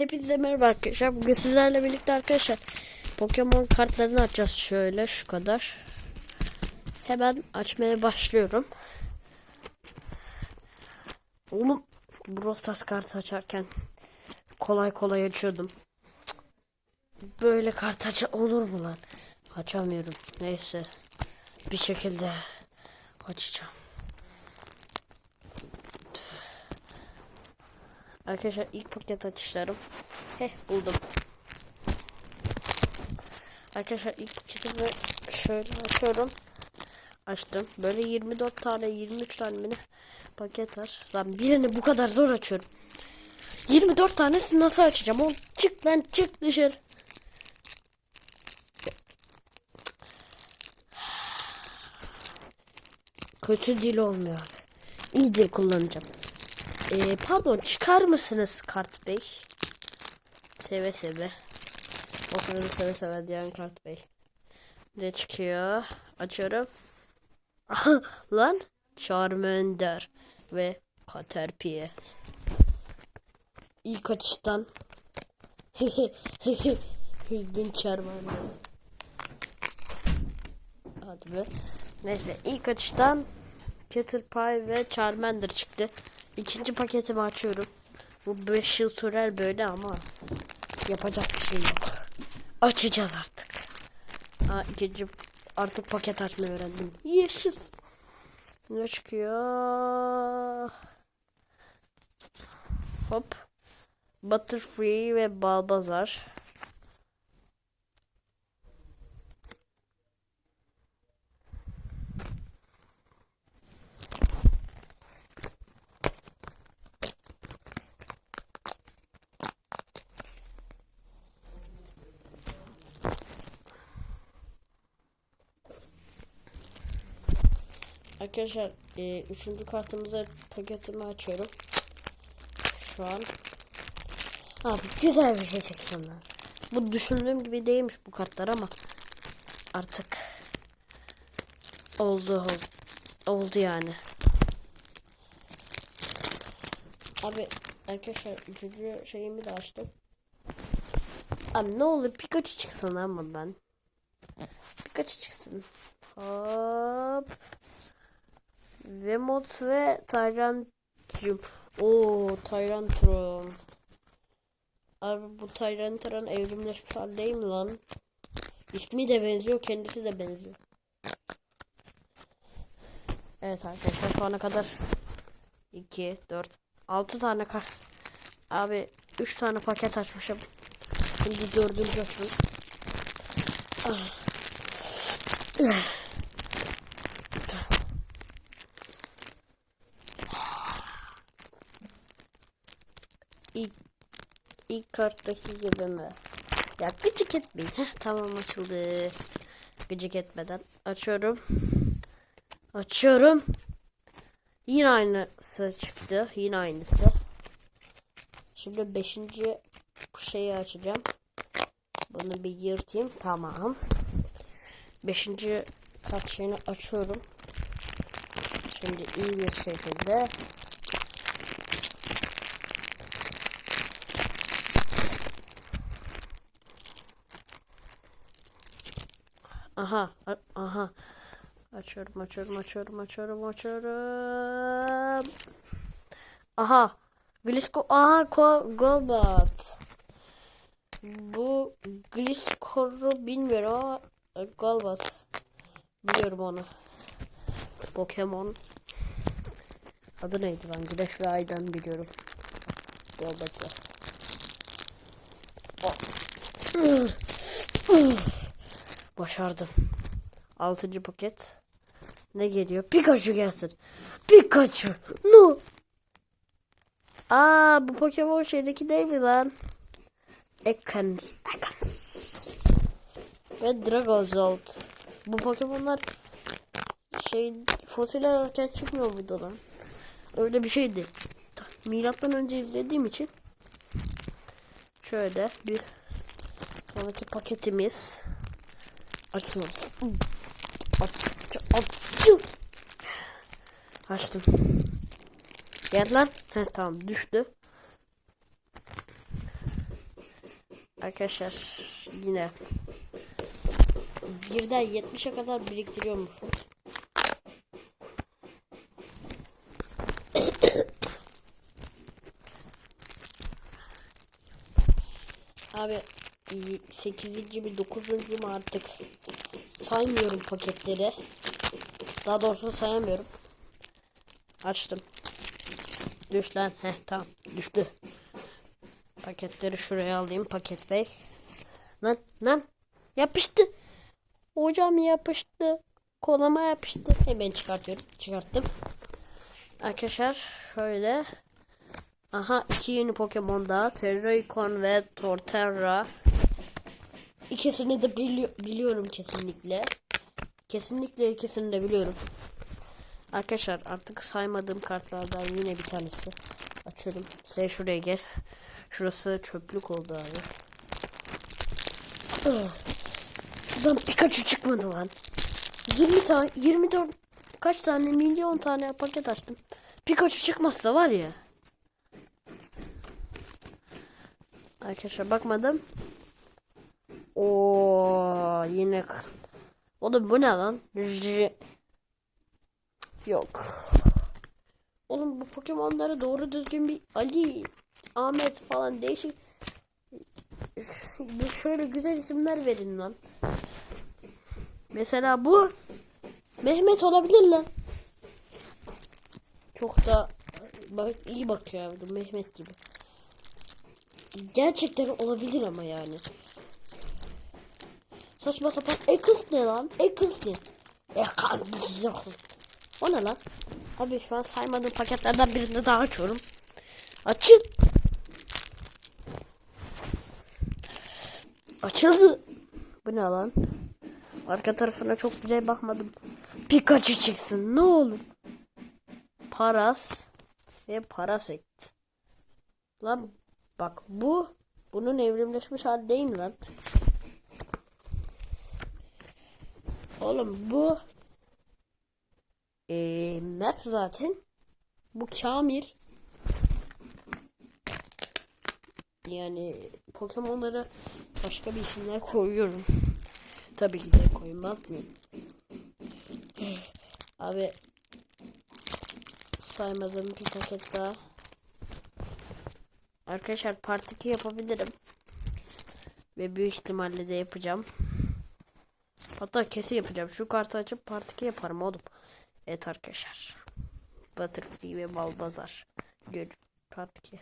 Hepinize merhaba arkadaşlar. Bugün sizlerle birlikte arkadaşlar Pokemon kartlarını açacağız. Şöyle şu kadar. Hemen açmaya başlıyorum. Oğlum Brawl Stars kartı açarken kolay kolay açıyordum. Böyle kart aç olur mu lan? Açamıyorum. Neyse. Bir şekilde açacağım. Arkadaşlar ilk paket açışlarım. Heh buldum. Arkadaşlar ilk paketimi şöyle açıyorum. Açtım. Böyle 24 tane 23 tane mini paket var. Lan birini bu kadar zor açıyorum. 24 tanesini nasıl açacağım? Oğlum çık lan çık dışarı. Kötü dil olmuyor. İyi kullanacağım. Ee, pardon çıkar mısınız kart bey? Seve seve. O sırada seve seve diyen kart bey. Ne çıkıyor? Açıyorum. Lan Charmander ve Caterpie. İlk açıştan Hüldün Charmander. Hadi be. Neyse ilk açıştan Caterpie ve Charmander çıktı. İkinci paketimi açıyorum. Bu 5 yıl sürer böyle ama yapacak bir şey yok. Açacağız artık. Ha, ikinci artık paket açmayı öğrendim. Yaşız. Ne çıkıyor? Hop. Butterfree ve Balbazar. Arkadaşlar e, üçüncü kartımıza paketimi açıyorum. Şu an. Abi güzel bir şey çıksın. Bu düşündüğüm gibi değilmiş bu kartlar ama artık oldu oldu, oldu yani. Abi arkadaşlar üçüncü şeyimi de açtım. Abi ne olur Pikachu çıksın lan bundan. Pikachu çıksın. Hop. Vemot ve Tyrantrum. Oo Tyrantrum. Abi bu Tyrantrum evrimleşmiş hal değil mi lan? İsmi de benziyor, kendisi de benziyor. Evet arkadaşlar şu ana kadar 2, 4, 6 tane kar. Abi 3 tane paket açmışım. Şimdi dördüncü açıyorum. Ah. İlk, ilk karttaki gibi mi? Ya gıcık etmeyin. Tamam açıldı. Gıcık etmeden. Açıyorum. Açıyorum. Yine aynısı çıktı. Yine aynısı. Şimdi beşinci şeyi açacağım. Bunu bir yırtayım. Tamam. Beşinci kart şeyini açıyorum. Şimdi iyi bir şekilde Aha, aha. Açıyorum, açıyorum, açıyorum, açıyorum, açıyorum. Aha. Glisco, aha, Ko- Golbat. Bu Gliscor'u bilmiyorum ama e, Golbat. Biliyorum onu. Pokemon. Adı neydi lan? Güneş ve Ay'dan biliyorum. Golbat'ı. Başardım. Altıncı paket. Ne geliyor? Pikachu gelsin. Pikachu. No. Aa bu Pokemon şeydeki değil mi lan? Ekans. Ekans. Ve Dragozolt. Bu Pokemonlar şey fosil erken çıkmıyor muydu lan? Öyle bir şeydi. Milattan önce izlediğim için şöyle bir sonraki paketimiz açıyoruz. Aç, aç, aç. Açtım. Gel lan. Heh, tamam düştü. Arkadaşlar yine birden 70'e kadar biriktiriyormuşum. Abi 8. mi 9. mu artık saymıyorum paketleri. Daha doğrusu sayamıyorum. Açtım. Düş lan. Heh tamam düştü. Paketleri şuraya alayım paket bey. Lan lan yapıştı. Hocam yapıştı. Kolama yapıştı. Hemen çıkartıyorum. Çıkarttım. Arkadaşlar şöyle. Aha iki yeni Pokemon daha. Terraikon ve Torterra. İkisini de bili- biliyorum kesinlikle. Kesinlikle ikisini de biliyorum. Arkadaşlar artık saymadığım kartlardan yine bir tanesi. Açıyorum. Sen şuraya gel. Şurası çöplük oldu abi. Ah. Şuradan Pikachu çıkmadı lan. 20 tane 24 kaç tane milyon tane paket açtım. Pikachu çıkmazsa var ya. Arkadaşlar bakmadım. Oo yine Oğlum bu ne lan? J- Yok. Oğlum bu Pokemon'lara doğru düzgün bir Ali, Ahmet falan değişik bir şöyle güzel isimler verin lan. Mesela bu Mehmet olabilir lan. Çok da bak iyi bakıyor bu Mehmet gibi. Gerçekten olabilir ama yani. Saçma sapan Ekız ne lan? Ekız ne? Ekız. O ne lan? Abi şu an saymadığım paketlerden birini daha açıyorum. Açın. Açıldı. Bu ne lan? Arka tarafına çok güzel bakmadım. Pikachu çıksın ne olur. Paras ve Parasect. Lan bak bu bunun evrimleşmiş hali değil mi lan? Oğlum bu ee, Mert zaten. Bu Kamil. Yani Pokemon'lara başka bir isimler koyuyorum. Tabii ki de koymaz mıyım? Abi saymadığım bir paket daha. Arkadaşlar part 2 yapabilirim. Ve büyük ihtimalle de yapacağım. Hatta kesin yapacağım. Şu kartı açıp part 2 yaparım oğlum. Evet arkadaşlar. Butterfree ve Balbazar. Gör part 2.